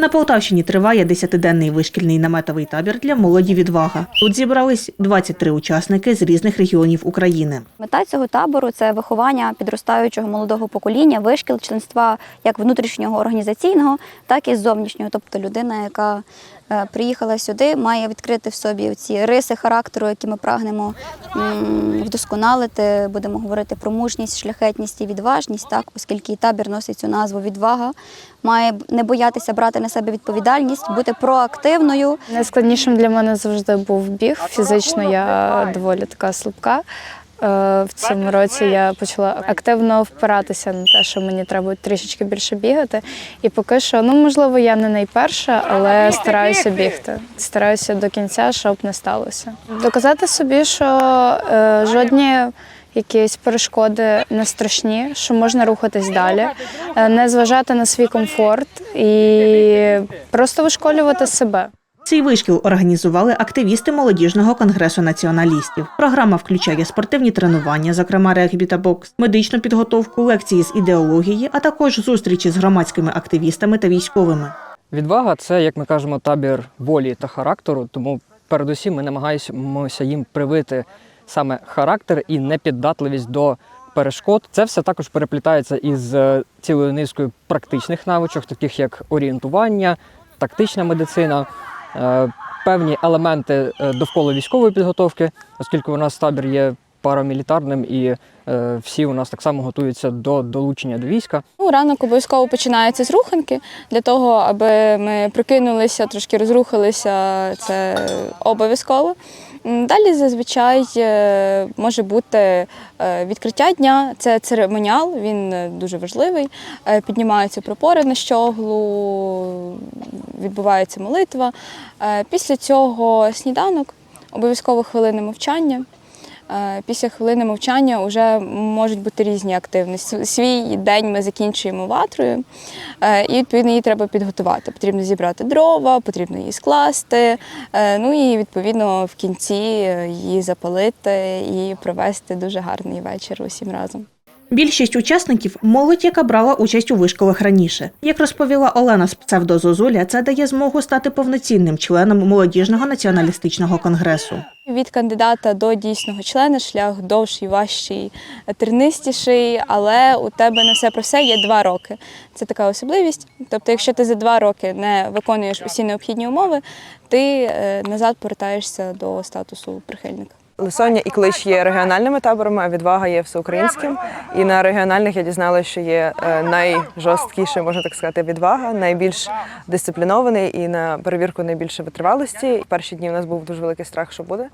На Полтавщині триває 10-денний вишкільний наметовий табір для молоді відвага. Тут зібрались 23 учасники з різних регіонів України. Мета цього табору це виховання підростаючого молодого покоління, вишкіл, членства як внутрішнього організаційного, так і зовнішнього. Тобто людина, яка приїхала сюди, має відкрити в собі ці риси характеру, які ми прагнемо вдосконалити. Будемо говорити про мужність, шляхетність і відважність, так, оскільки і табір носить цю назву відвага, має не боятися брати на себе відповідальність, бути проактивною. Найскладнішим для мене завжди був біг. Фізично я доволі така слабка. Е, В цьому році я почала активно впиратися на те, що мені треба трішечки більше бігати. І поки що, ну можливо, я не найперша, але стараюся бігти. Стараюся до кінця, щоб не сталося. Доказати собі, що е, жодні якісь перешкоди не страшні, що можна рухатись далі, е, не зважати на свій комфорт і просто вишколювати себе. Цей вишкіл організували активісти молодіжного конгресу націоналістів. Програма включає спортивні тренування, зокрема регбі та бокс, медичну підготовку, лекції з ідеології, а також зустрічі з громадськими активістами та військовими. Відвага це, як ми кажемо, табір волі та характеру. Тому передусім ми намагаємося їм привити саме характер і непіддатливість до перешкод. Це все також переплітається із е, цілою низкою практичних навичок, таких як орієнтування, тактична медицина. Е, Певні елементи е, довкола військової підготовки, оскільки у нас табір є парамілітарним і е, всі у нас так само готуються до долучення до війська. Ну, ранок обов'язково починається з руханки для того, аби ми прокинулися, трошки розрухалися. Це обов'язково. Далі зазвичай е, може бути е, відкриття дня, це церемоніал, він е, дуже важливий. Піднімаються прапори на щоглу, відбувається молитва. Після цього сніданок, обов'язково хвилини мовчання. Е, Після хвилини мовчання вже можуть бути різні активності. Свій день ми закінчуємо ватрою, е, і відповідно її треба підготувати. Потрібно зібрати дрова, потрібно її скласти. е, Ну і відповідно в кінці її запалити і провести дуже гарний вечір усім разом. Більшість учасників молодь, яка брала участь у вишколах раніше. Як розповіла Олена з псевдозозуля, це дає змогу стати повноцінним членом молодіжного націоналістичного конгресу. Від кандидата до дійсного члена шлях довший, важчий, тернистіший, але у тебе на все про все є два роки. Це така особливість. Тобто, якщо ти за два роки не виконуєш усі необхідні умови, ти е, назад повертаєшся до статусу прихильника. Лисоня і Клич є регіональними таборами, а відвага є всеукраїнським. І на регіональних я дізналася, що є е, найжорсткіше, можна так сказати, відвага, найбільш дисциплінований і на перевірку найбільше витривалості. Перші дні у нас був дуже великий страх, що буде.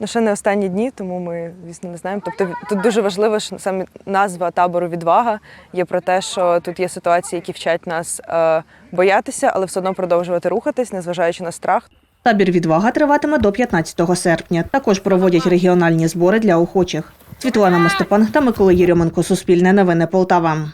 Ну ще не останні дні, тому ми, звісно, не знаємо. Тобто тут дуже важливо, що саме назва табору відвага є про те, що тут є ситуації, які вчать нас е, боятися, але все одно продовжувати рухатись, незважаючи на страх. Табір відвага триватиме до 15 серпня. Також проводять регіональні збори для охочих. Світлана Мостепан та Микола Єрьоменко. Суспільне новини Полтава.